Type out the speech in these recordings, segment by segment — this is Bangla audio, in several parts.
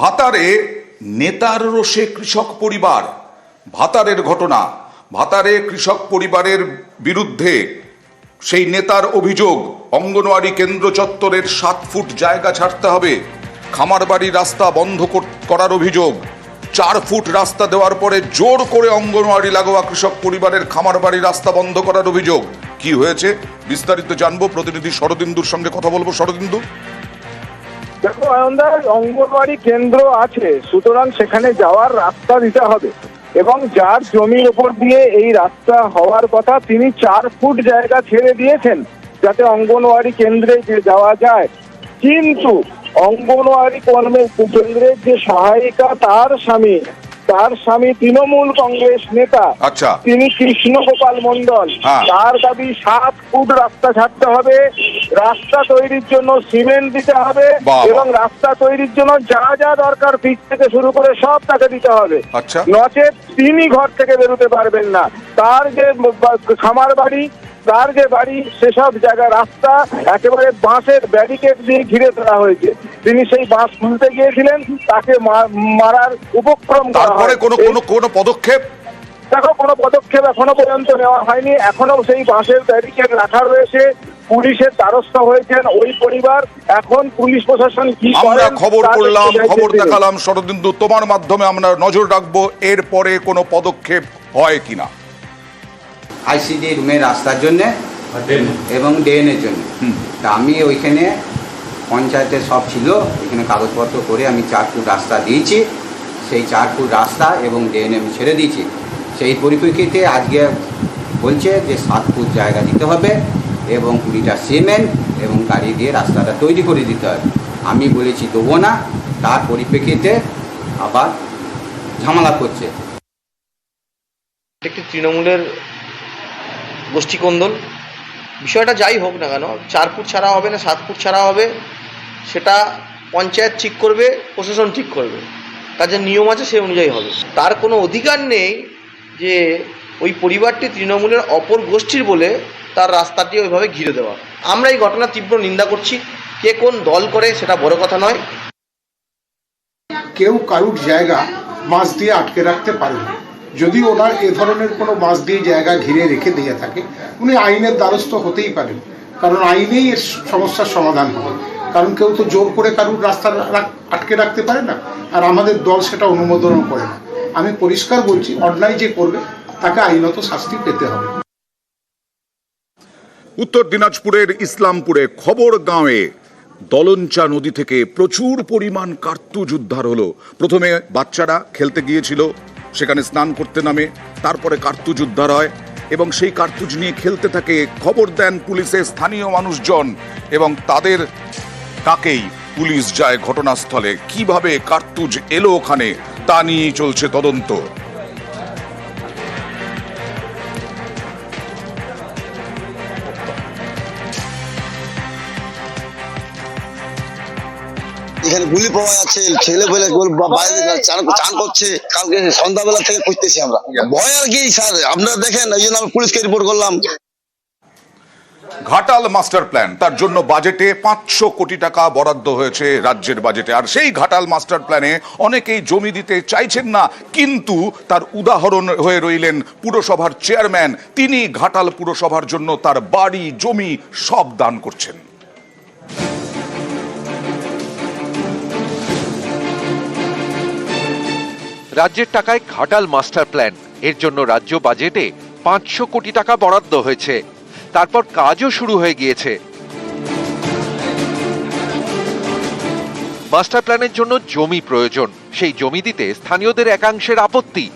ভাতারে নেতার রোষে কৃষক পরিবার, ভাতারের ঘটনা। ভাতারে কৃষক পরিবারের বিরুদ্ধে সেই নেতার অভিযোগ, অঙ্গনওয়াড়ি কেন্দ্র চত্বরের সাত ফুট জায়গা ছাড়তে হবে। খামার বাড়ির রাস্তা বন্ধ করার অভিযোগ। চার ফুট রাস্তা দেওয়ার পরে জোর করে অঙ্গনওয়াড়ি লাগোয়া কৃষক পরিবারের খামার বাড়ির রাস্তা বন্ধ করার অভিযোগ। কি হয়েছে? বিস্তারিত জানব। প্রতিনিধি শরদিন্দুর সঙ্গে কথা বলব। শরদিন্দু? দেখো আয়ন্দার অঙ্গনওয়াড়ি কেন্দ্র আছে, সুতরাং সেখানে যাওয়ার রাস্তা দিতে হবে। এবং যার জমির ওপর দিয়ে এই রাস্তা হওয়ার কথা তিনি চার ফুট জায়গা ছেড়ে দিয়েছেন, যাতে অঙ্গনওয়াড়ি কেন্দ্রে যে যাওয়া যায়। কিন্তু অঙ্গনওয়াড়ি কর্মের কেন্দ্রের যে সহায়িকা, তার স্বামী তার স্বামী তৃণমূল কংগ্রেস নেতা। আচ্ছা। তিনি কৃষ্ণ গোপাল মন্ডল হ্যাঁ। তার দাবি সাত ফুট রাস্তা ছাড়তে হবে রাস্তা তৈরির জন্য সিমেন্ট দিতে হবে এবং রাস্তা তৈরির জন্য যা যা দরকার পিচ থেকে শুরু করে সব তাকে দিতে হবে। আচ্ছা। নচেত তিনি ঘর থেকে বেরোতে পারবেন না। তার যে খামার বাড়ি তার যে বাড়ি সেসব জায়গা রাস্তা একেবারে বাঁশের ব্যারিকেড দিয়ে ঘিরে ধরা হয়েছে। তিনি সেই বাঁশ খুলতে গিয়েছিলেন তাকে মারার উপক্রম তারপরে। কোনো কোনো কোনো পদক্ষেপ? দেখো কোনো পদক্ষেপ এখনও পর্যন্ত নেওয়া হয়নি। এখনও সেই বাঁশের ব্যারিকেড রাখা রয়েছে। পুলিশের দ্বারস্থ হয়েছেন ওই পরিবার। এখন পুলিশ প্রশাসন কি আমরা খবর করলাম খবর দেখালাম। শরদিন্দু তোমার মাধ্যমে আমরা নজর রাখব এরপরে কোনো পদক্ষেপ হয় কিনা? আইসিডি রুমের রাস্তার জন্যে এবং ড্রেনের জন্য। তা আমি ওইখানে পঞ্চায়েতে সব ছিল। এখানে কাগজপত্র করে আমি চার ফুট রাস্তা দিয়েছি। সেই চার ফুট রাস্তা এবং ড্রেন আমি ছেড়ে দিয়েছি। সেই পরিপ্রেক্ষিতে আজকে বলছে যে সাত ফুট জায়গা দিতে হবে এবং কুড়িটা সিমেন্ট এবং গাড়ি দিয়ে রাস্তাটা তৈরি করে দিতে হবে। আমি বলেছি দেবো না। তার পরিপ্রেক্ষিতে আবার ঝামেলা করছে। একটি তৃণমূলের গোষ্ঠীকন্দল বিষয়টা যাই হোক না কেন চার ফুট ছাড়া হবে না সাত ফুট ছাড়া হবে। সেটা পঞ্চায়েত ঠিক করবে, প্রশাসন ঠিক করবে। তার যে নিয়ম আছে সেই অনুযায়ী হবে। তার কোনো অধিকার নেই যে ওই পরিবারটি তৃণমূলের অপর গোষ্ঠীর বলে তার রাস্তাটি ওইভাবে ঘিরে দেওয়া। আমরা এই ঘটনার তীব্র নিন্দা করছি। কে কোন দল করে সেটা বড় কথা নয়। কেউ কারুর জায়গা বাঁশ দিয়ে আটকে রাখতে পারেন যদি ওনার এ ধরনের কোনো বাঁশ দিয়ে জায়গা ঘিরে রেখে দিয়ে থাকে, উনি আইনের দ্বারস্থ হতেই পারেন। কারণ আইনেই এর সমস্যার সমাধান হবে। কারণ কেউ তো জোর করে কারুর রাস্তা আটকে রাখতে পারে না। আর আমাদের দল সেটা অনুমোদনও করে না। আমি পরিষ্কার বলছি, অন্যায় যে করবে, তাকে আইনত শাস্তি পেতে হবে। উত্তর দিনাজপুরের ইসলামপুরে খবর গাঁয়ে দলঞ্চা নদী থেকে প্রচুর পরিমাণ কার্তুজ উদ্ধার হলো। প্রথমে বাচ্চারা খেলতে গিয়েছিল, সেখানে স্নান করতে নামে, তারপরে কার্তুজ উদ্ধার হয় এবং সেই কার্তুজ নিয়ে খেলতে থাকে খবর দেন পুলিশের স্থানীয় মানুষজন এবং তাদের তাকেই পুলিশ যায় ঘটনাস্থলে? কীভাবে কার্তুজ এলো ওখানে? তা নিয়েই চলছে তদন্ত। এখানে গুলি পাওয়া যাচ্ছে ছেলে পেলে বাইরে চান করছে। কালকে সন্ধ্যাবেলা থেকে খুঁজতেছি আমরা। ভয় আর কি, স্যার। আপনারা দেখেন ওই জন্য আমি পুলিশকে রিপোর্ট করলাম। Ghatal master plan. তার জন্য বাজেটে পাঁচশো কোটি টাকা বরাদ্দ হয়েছে রাজ্যের বাজেটে। আর সেই ঘাটাল মাস্টার প্ল্যানে অনেকেই জমি দিতে চাইছেন না, কিন্তু তার উদাহরণ হয়ে রইলেন পুরসভার চেয়ারম্যান। তিনি ঘাটাল পুরসভার জন্য তার বাড়ি, জমি সব দান করছেন। রাজ্যের টাকায় ঘাটাল মাস্টার প্ল্যান। এর জন্য রাজ্য বাজেটে পাঁচশো কোটি টাকা বরাদ্দ হয়েছে। তারপর কাজও শুরু হয়ে গিয়েছে। মাস্টার প্ল্যানের জন্য জমি প্রয়োজন, সেই জমি দিতে স্থানীয়দের একাংশের আপত্তি।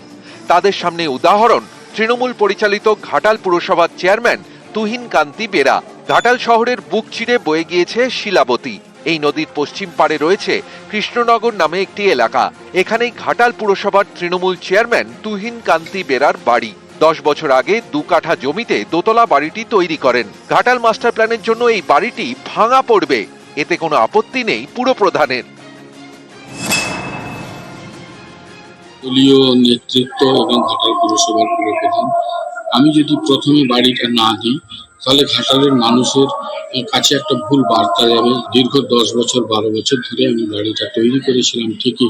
তাদের সামনে উদাহরণ, তৃণমূল পরিচালিত ঘাটাল পুরসভার চেয়ারম্যান তুহিন কান্তি বেরা। ঘাটাল শহরের বুক চিরে বয়ে গিয়েছে শিলাবতী। এই নদীর পশ্চিম পাড়ে রয়েছে কৃষ্ণনগর নামে একটি এলাকা। এখানেই ঘাটাল পুরসভার তৃণমূল চেয়ারম্যান তুহিন কান্তি বেরার বাড়ি। দশ বছর আগে দু কাঠা জমিতে দোতলা বাড়িটি তৈরি করেন। ঘাটাল মাস্টার প্ল্যানের জন্য এই বাড়িটি ভাঙা পড়বে। এতে কোনো আপত্তি নেই পুরপ্রধানের দলীয় নেতৃত্ব এবং ঘাটাল পুরসভার পুরপ্রধান আমি যদি প্রথমে বাড়িটা না দিই, তাহলে ঘাটালের মানুষের কাছে একটা ভুল বার্তা যাবে। দীর্ঘ দশ বছর, বারো বছর ধরে আমি বাড়িটা তৈরি করেছিলাম ঠিকই।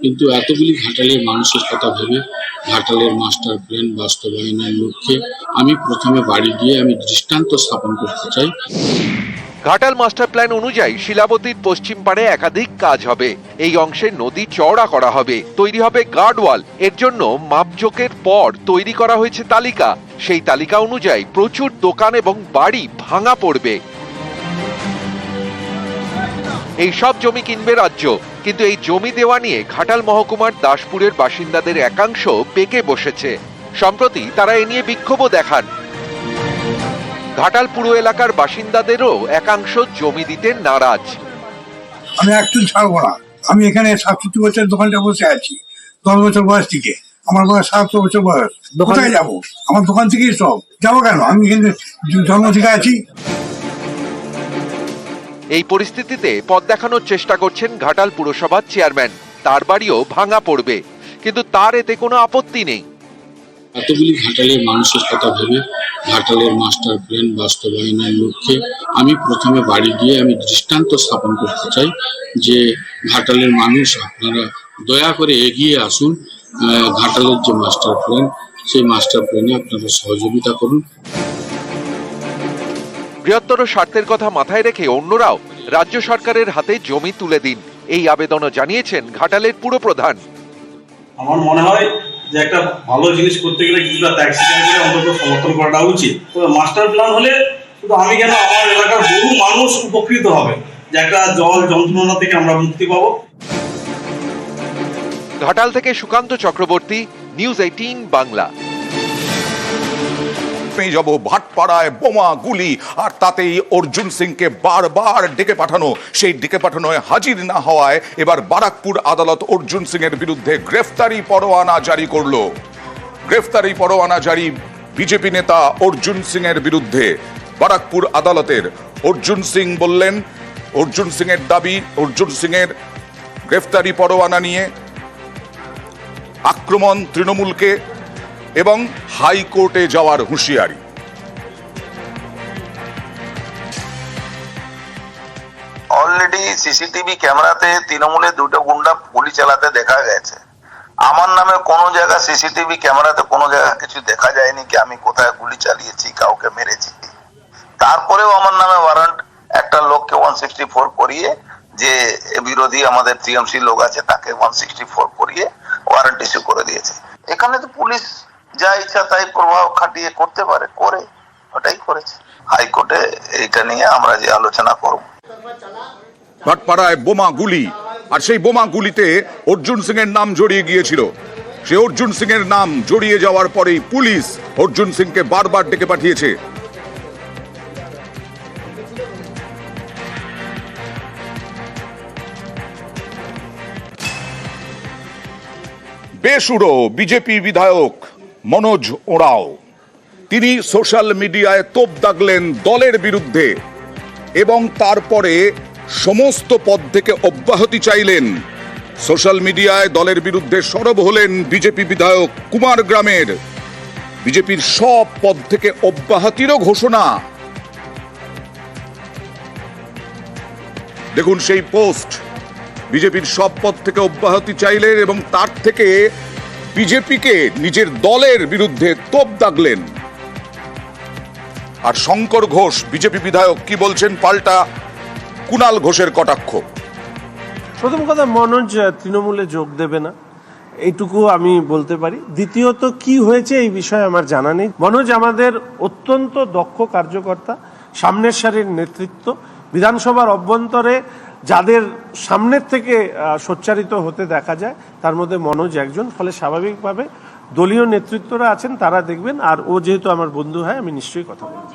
কিন্তু এতগুলি ঘাটালের মানুষের কথা ভেবে ঘাটালের মাস্টার প্ল্যান বাস্তবায়নের লক্ষ্যে আমি প্রথমে বাড়ি গিয়ে আমি দৃষ্টান্ত স্থাপন করতে চাই। ঘাটাল মাস্টার প্ল্যান অনুযায়ী শিলাবতীর পশ্চিম পাড়ে একাধিক কাজ হবে। এই অংশে নদী চওড়া করা হবে। তৈরি হবে গার্ডওয়াল এর জন্য মাপজোকের পর তৈরি করা হয়েছে তালিকা। সেই তালিকা অনুযায়ী প্রচুর দোকান এবং বাড়ি ভাঙা পড়বে। এই সব জমি কিনবে রাজ্য। কিন্তু এই জমি দেওয়া নিয়ে ঘাটাল মহকুমার দাসপুরের বাসিন্দাদের একাংশ পেকে বসেছে। সম্প্রতি তারা এ নিয়ে বিক্ষোভও দেখান। ঘাটাল পুরো এলাকার বাসিন্দাদেরও একাংশ জমি দিতে নারাজ। আমি একটু ছাড়বো না। আমি এখানে সাতষট্টি বছর দোকানটা বসে আছি দশ বছর বয়স থেকে। আমার বয়স সাতশো বছর বয়স। কোথায় যাব? আমার দোকান থেকেই সব। যাব কেন? আমি এখানে জন্ম থেকে আছি। এই পরিস্থিতিতে পথ দেখানোর চেষ্টা করছেন ঘাটাল পুরসভার চেয়ারম্যান। তার বাড়িও ভাঙা পড়বে, কিন্তু তার এতে কোনো আপত্তি নেই। এতগুলি ঘাটালের মানুষের কথা ভেবে ঘাটালের মাস্টার প্ল্যান বাস্তবায়নের লক্ষ্যে আমি প্রথমে বাড়ি গিয়ে আমি দৃষ্টান্ত স্থাপন করতে চাই যে ঘাটালের মানুষ আপনারা দয়া করে এগিয়ে আসুন ঘাটালের যে মাস্টার প্ল্যান, সেই মাস্টার প্ল্যানে আপনারা সহযোগিতা করুন। বৃহত্তর স্বার্থের কথা মাথায় রেখে অন্যরাও রাজ্য সরকারের হাতে জমি তুলে দিন। এই আবেদনও জানিয়েছেন ঘাটালের পুরপ্রধান আমার মনে হয় যে একটা ভালো জিনিস করতে গেলে কিছুটা ত্যাগ স্বীকার করে অন্তত সমর্থন করাটা উচিত। তবে মাস্টার প্ল্যান হলে শুধু আমি কেন আমার এলাকার বহু মানুষ উপকৃত হবে যে একটা জল যন্ত্রণা থেকে আমরা মুক্তি পাবো। ঘাটাল থেকে সুকান্ত চক্রবর্তী নিউজ এইটিন বাংলা। পেয়ে যাব ভাটপাড়ায় বোমা গুলি, আর তাতেই অর্জুন সিংকে বারবার ডেকে পাঠানো। সেই ডেকে পাঠানোয় হাজির না হওয়ায় এবার বারাকপুর আদালত অর্জুন সিং এর বিরুদ্ধে গ্রেফতারি পরোয়ানা জারি করল। গ্রেফতারি পরোয়ানা জারি বিজেপি নেতা অর্জুন সিং এর বিরুদ্ধে। বারাকপুর আদালতের অর্জুন সিং বললেন, অর্জুন সিং এর দাবি, অর্জুন সিং এর গ্রেফতারি পরোয়ানা নিয়ে আক্রমণ তৃণমূলকে এবং হাইকোর্টে যাওয়ার হুঁশিয়ারি। অলরেডি সিসিটিভি ক্যামেরাতে তৃণমূলের দুটো গুন্ডা গুলি চালাতে দেখা গেছে। আমার নামে কোনো জায়গা সিসিটিভি ক্যামেরাতে কোনো জায়গা কিছু দেখা যায়নি কি আমি কোথায় গুলি চালিয়েছি, কাউকে মেরেছি। তারপরেও আমার নামে ওয়ারেন্ট একটা লোককে ওয়ান সিক্সটি ফোর করিয়ে, যে বিরোধী আমাদের টিএমসি লোক আছে তাকে ওয়ান সিক্সটি ফোর করিয়ে ওয়ারেন্ট ইস্যু করে দিয়েছে। এখানে তো পুলিশ যা ইচ্ছা তাই প্রভাব খাটিয়ে করতে পারে, করে, ওটাই করেছে। হাইকোর্টে এইটা নিয়ে আমরা যে আলোচনা করব। ভাটপাড়ায় বোমা গুলি, আর সেই বোমা গুলিতে অর্জুন সিং এর নাম জড়িয়ে গিয়েছিল। সে অর্জুন সিং এর নাম জড়িয়ে যাওয়ার পরেই পুলিশ অর্জুন বারবার ডেকে পাঠিয়েছে। বেসুরো বিজেপি বিধায়ক। মনোজ ওরাও। তিনি সোশ্যাল মিডিয়ায় তোপ দাগলেন দলের বিরুদ্ধে এবং তারপরে সমস্ত পদ থেকে অব্যাহতি চাইলেন। সোশ্যাল মিডিয়ায় দলের বিরুদ্ধে সরব হলেন বিজেপি বিধায়ক কুমার গ্রামের। বিজেপির সব পদ থেকে অব্যাহতিরও ঘোষণা। দেখুন সেই পোস্ট। বিজেপির সব পদ থেকে অব্যাহতি চাইলেন এবং তার থেকে বিজেপিকে নিজের দলের বিরুদ্ধে তোপ দাগলেন। আর শঙ্কর ঘোষ, বিজেপি বিধায়ক, কি বলছেন? পাল্টা কুণাল ঘোষের কটাক্ষ। প্রথম কথা, মনোজ তৃণমূলে যোগ দেবে না। এইটুকু আমি বলতে পারি। দ্বিতীয়ত, কি হয়েছে এই বিষয়ে আমার জানা নেই। মনোজ, আমাদের অত্যন্ত দক্ষ কার্যকর্তা, সামনের সারির নেতৃত্ব। বিধানসভার অভ্যন্তরে যাদের সামনের থেকে সোচ্চারিত হতে দেখা যায়, তার মধ্যে মনোজ একজন। ফলে স্বাভাবিকভাবে দলীয় নেতৃত্বরা আছেন, তারা দেখবেন, আর ও যেহেতু আমার বন্ধু হয়, আমি নিশ্চয়ই কথা বলব।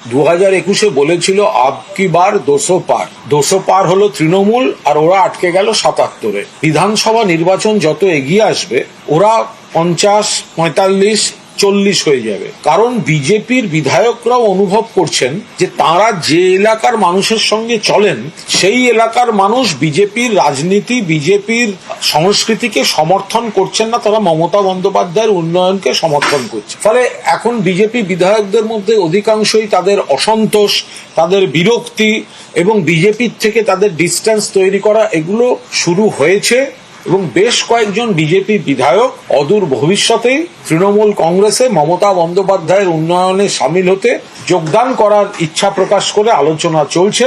দু হাজার একুশে বলেছিল, আব কি বার দুশো পার। দুশো পার হলো তৃণমূল, আর ওরা আটকে গেল সাতাত্তরে। বিধানসভা নির্বাচন যত এগিয়ে আসবে, ওরা পঞ্চাশ, পঁয়তাল্লিশ চল্লিশ হয়ে যাবে। কারণ বিজেপির বিধায়করাও অনুভব করছেন যে তারা যে এলাকার মানুষের সঙ্গে চলেন, সেই এলাকার মানুষ বিজেপির রাজনীতি, বিজেপির সংস্কৃতিকে সমর্থন করছেন না, তারা মমতা বন্দ্যোপাধ্যায়ের উন্নয়নকে সমর্থন করছে। ফলে এখন বিজেপি বিধায়কদের মধ্যে অধিকাংশই তাদের অসন্তোষ, তাদের বিরক্তি এবং বিজেপির থেকে তাদের ডিস্টেন্স তৈরি করা, এগুলো শুরু হয়েছে। এবং বেশ কয়েকজন বিজেপি বিধায়ক অদূর ভবিষ্যতে তৃণমূল কংগ্রেসে মমতা বন্দ্যোপাধ্যায়ের উন্নয়নে সামিল হতে যোগদান করার ইচ্ছা প্রকাশ করে আলোচনা চলছে।